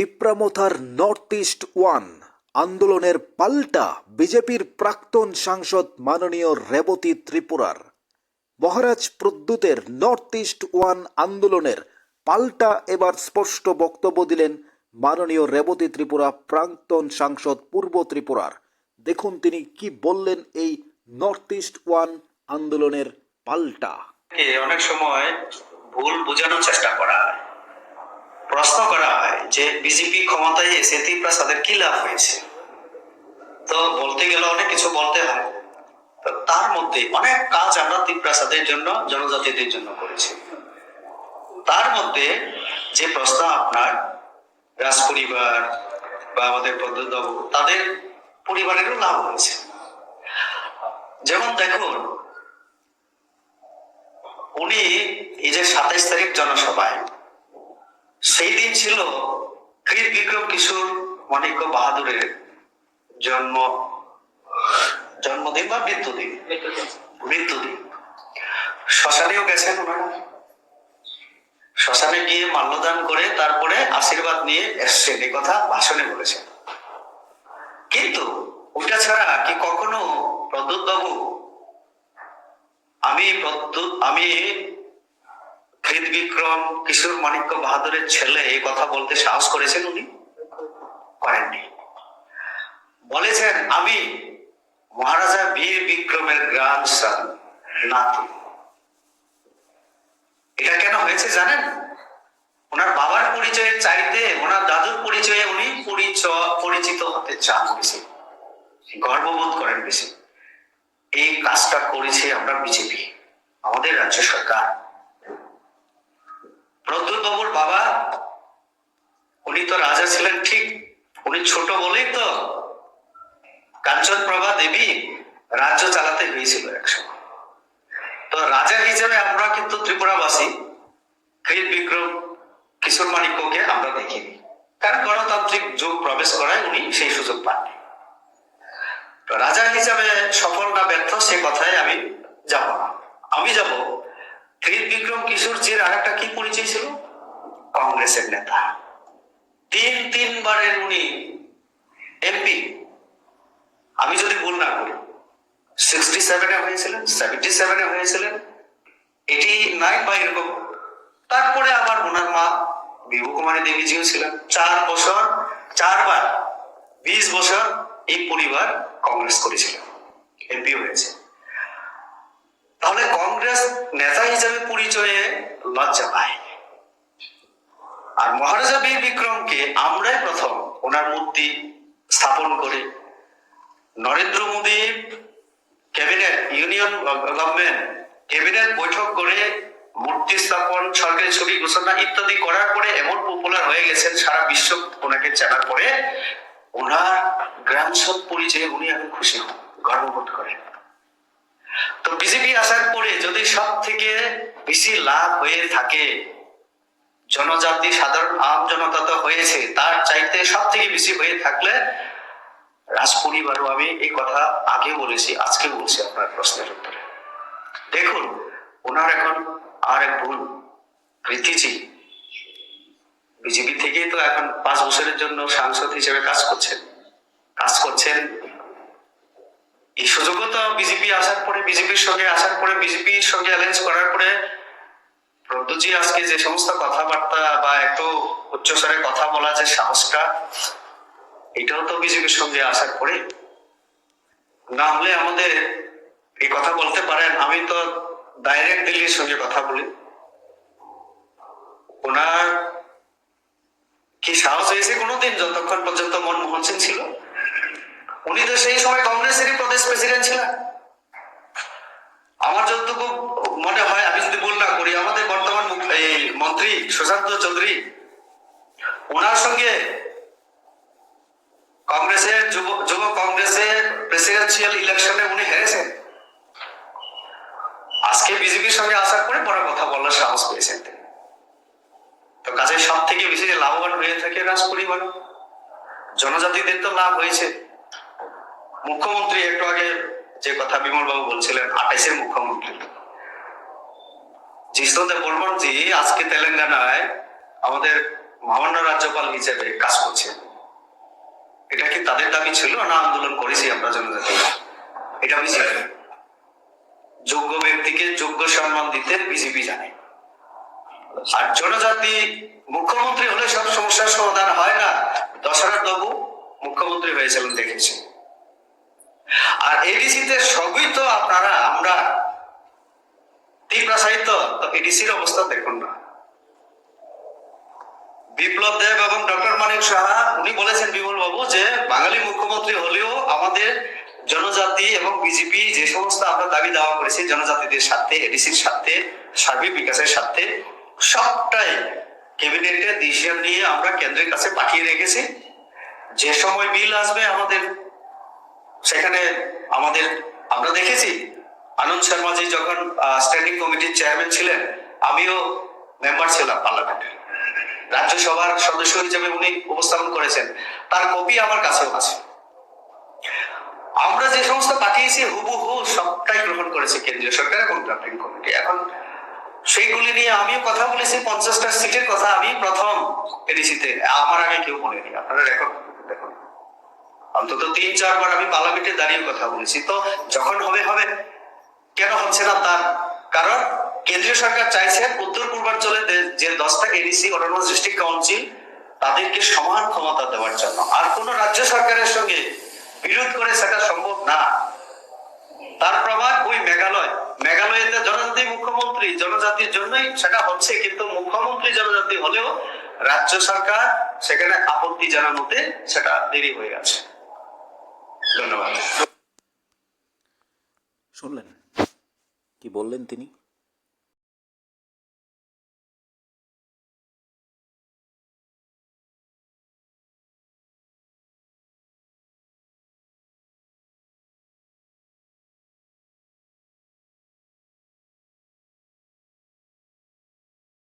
টিপ্রামথার north east one আন্দোলনের পাল্টা বিজেপির প্রাক্তন সাংসদ মাননীয় রেবতী ত্রিপুরার। মহারাজ প্রদ্যুতের নর্থ ইস্ট ওয়ান আন্দোলনের পাল্টা এবার স্পষ্ট বক্তব্য দিলেন মাননীয় রেবতী ত্রিপুরা প্রাক্তন সাংসদ পূর্ব ত্রিপুরার। দেখুন তিনি কি বললেন এই নর্থ ইস্ট ওয়ান আন্দোলনের পাল্টা। অনেক সময় ভুল বোঝানোর চেষ্টা করা হয়। প্রশ্ন করা হয় যে বিজেপি ক্ষমতায় এসে ত্রিপ্রাসাদের কি লাভ হয়েছে? তো বলতে গেলে অনেক কিছু বলতে হয়। তার মধ্যে অনেক কাজ আমরা ত্রিপ্রাসাদের জন্য, জনজাতিদের জন্য করেছি। তার মধ্যে যে প্রশ্ন আপনার রাজ পরিবার বা আমাদের পদ্মবাবু তাদের পরিবারেরও লাভ হয়েছে। যেমন দেখুন, উনি এই যে সাতাইশ তারিখ জনসভায় সেই দিন ছিল কৃত বিক্রম কিশোর মানিক্য বাহাদুরের জন্ম, জন্মদিন বা মৃত্যুদিন? মৃত্যুদিন। শ্মশানেও গেছেন শ্মশানে গিয়ে মাল্যদান করে তারপরে আশীর্বাদ নিয়ে এসছেন, এই কথা ভাষণে বলেছেন। কিন্তু ওটা ছাড়া কি কখনো প্রদ্যুৎ বাবু আমি প্রদ্যুৎ, আমি কৃত বিক্রম কিশোর মানিক্য বাহাদুরের ছেলে এই কথা বলতে সাহস করেছেন উনি? করেননি। বলেছেন, আমি মহারাজা বীর বিক্রমের সন নাতি। এটা কেন হয়েছে জানেন? ওনার বাবার পরিচয়ের চাইতে ওনার দাদুর পরিচয়ে উনি পরিচয় পরিচিত হতে চান বেশি। গর্ববোধ করেন বেশি। এই কাজটা করেছে আমরা বিজেপি, আমাদের রাজ্য সরকার। প্রদ্যুৎ বাবুর বাবা, উনি তো রাজা ছিলেন ঠিক, উনি ছোট বলেই তো কাঞ্চন প্রভা দেবী রাজ্য চালাতে হয়েছিল একসময়। তো রাজা হিসেবে আমরা কিন্তু ত্রিপুরাবাসী কৃত বিক্রম, কিশোর মানিক্যকে আমরা দেখিনি। কারণ গণতান্ত্রিক যুগ প্রবেশ করায় উনি সেই সুযোগ পাননি। রাজা হিসাবে সফল না ব্যর্থ সে কথায় আমি যাব না। আমি যাব কৃত বিক্রম কিশোরজির আর একটা কি পরিচয় ছিল? কংগ্রেসের নেতা। তিন তিনবারের উনি এমপি। আমি যদি ভুল না করি সিক্সটি সেভেনে হয়েছিলেন সেভেন্টি সেভেনে হয়েছিলেন, এটি নাইন বা এরকম। তারপরে আবার ওনার মা বিভু কুমারী দেবীজিও ছিলেন। চার বছর, চারবার, বিশ বছর এই পরিবার কংগ্রেস করেছিল। এমপি হয়েছে। তাহলে কংগ্রেস নেতা হিসেবে পরিচয়ে লজ্জা পায়। আর মহারাজা বীর বিক্রমকে আমরাই প্রথম ওনার মূর্তি স্থাপন করে। Narendra Modi cabinet, union government cabinet বৈঠক করে মূর্তি স্থাপন, সরকারি ছবি ঘোষণা ইত্যাদি করার পরে এমন পপুলার হয়ে গেছেন সারা বিশ্ব ওনাকে জানার পরে। ওনার গ্রামসব পরিচয়ে উনি এখন খুশি হন, গর্ববোধ করেন। তো বিজেপি আসার পরে যদি সব থেকে বেশি লাভ হয়ে থাকে, জনজাতি সাধারণ আম জনতা তো হয়েছে, তার চাইতে সব থেকে বেশি হয়ে থাকলে রাজ পরিবারও আমি এই কথা আগে বলেছি, আজকে বলছি আপনার প্রশ্নের উত্তরে। দেখুন, ওনার এখন আর এক ভুল প্রীতিজি বিজেপি থেকেই তো এখন পাঁচ বছরের জন্য সাংসদ হিসেবে কাজ করছেন। কাজ করছেন এই সুযোগও তো বিজেপি আসার পরে, বিজেপির সঙ্গে আসার পরে, বিজেপির সঙ্গে অ্যালায়েন্স করার পরে আজকে যে সমস্ত কথাবার্তা বা একটু উচ্চস্বরে কথা বলা যে সাহসটা এটাও তো বিজেপির সঙ্গে আসার পরে। না হলে আমাদের এই কথা বলতে পারেন, আমি তো ডাইরেক্ট দিল্লির সঙ্গে কথা বলি। ওনার কি সাহস হয়েছে কোনোদিন? যতক্ষণ পর্যন্ত মনমোহন সিং ছিল? উনি তো সেই সময় কংগ্রেসেরই প্রদেশ প্রেসিডেন্ট ছিলেন। আমার যতটুকু মনে হয়, আমি যদি ভুল না করি, আমাদের বর্তমান এই মন্ত্রী সুশান্ত চৌধুরী, ওনার সঙ্গে কংগ্রেসের যুব কংগ্রেসের প্রেসিডেন্সিয়াল ইলেকশনে উনি হেরেছেন। আজকে বিজেপির সঙ্গে আসার পরে বড় কথা বলার সাহস পেয়েছেন তিনি। তো কাজে সব থেকে বেশি যে লাভবান হয়ে থাকে রাজ পরিবার জনজাতিদের তো লাভ হয়েছে। মুখ্যমন্ত্রী একটু আগে যে কথা বিমল বাবু বলছিলেন, আঠাইশের মুখ্যমন্ত্রী। জিষ্ণুদেব বর্মন জি আজকে তেলেঙ্গানায় আমাদের মহামান্য রাজ্যপাল হিসেবে কাজ করছেন। এটা কি তাদের দাবি ছিল না আন্দোলন করেছি আমরা জনজাতি? এটা জানি যোগ্য ব্যক্তিকে যোগ্য সম্মান দিতে বিজেপি জানে। আর জনজাতি, মুখ্যমন্ত্রী হলে সব সমস্যার সমাধান হয় না? দশরথ বাবু মুখ্যমন্ত্রী হয়েছিলেন, দেখেছি। আর এডিসিতে সবই তো আপনারা, আমরা তীব্রাসাহিত এডিসির অবস্থা দেখুন না। বিপ্লব দেব এবং ডক্টর মানিক সাহা, উনি বলেছেন বিমল বাবু যে, বাঙালি মুখ্যমন্ত্রী হলেও আমাদের জনজাতি এবং বিজেপি যে সমস্ত আমরা দাবি দাওয়া করেছি, জনজাতিদের সাথে এডিসির সাথে সার্বিক বিকাশের সাথে সবটাই ক্যাবিনেটে ডিসিশন নিয়ে আমরা কেন্দ্রের কাছে পাঠিয়ে রেখেছি। যে সময় বিল আসবে আমাদের সেখানে আমাদের, আমরা দেখেছি আনন্দ শর্মাজি যখন স্ট্যান্ডিং কমিটির চেয়ারম্যান ছিলেন, আমিও মেম্বার ছিলাম পার্লামেন্টে রাজ্যসভার সদস্য হিসেবে উনি উপস্থাপন করেছেন। তার কপি আমার কাছেও আছে। আমরা যে সমস্ত পাঠিয়েছি, হুবহু সবটাই গ্রহণ করেছে কেন্দ্রীয় সরকার এবং ড্রাফটিং কমিটি এখন সেইগুলি নিয়ে আমিও কথা বলেছি, পঞ্চাশটা সিটের কথা আমি প্রথম এডিসিতে আমার আগে কেউ বলেনি, আপনারা রেকর্ড অন্তত তিন চারবার আমি পার্লামেন্টে দাঁড়িয়ে কথা বলেছি। তো যখন হবে হবে। কেন হচ্ছে না তার কারণ কেন্দ্রীয় সরকার চাইছে উত্তর পূর্বাঞ্চলে যে দশটা এডিসি অটোনমাস ডিস্ট্রিক্ট কাউন্সিল তাদেরকে সমান ক্ষমতা দেওয়ার জন্য। আর কোন রাজ্য সরকারের সঙ্গে বিরোধ করে সেটা সম্ভব না। তার প্রমাণ ওই মেঘালয়। মেঘালয়তে জনজাতি মুখ্যমন্ত্রী, জনজাতির জন্যই সেটা হচ্ছে, কিন্তু মুখ্যমন্ত্রী জনজাতি হলেও রাজ্য সরকার সেখানে আপত্তি জানানোতে সেটা দেরি হয়ে গেছে। ধন্যবাদ। শুনলেন? কি বললেন তিনি?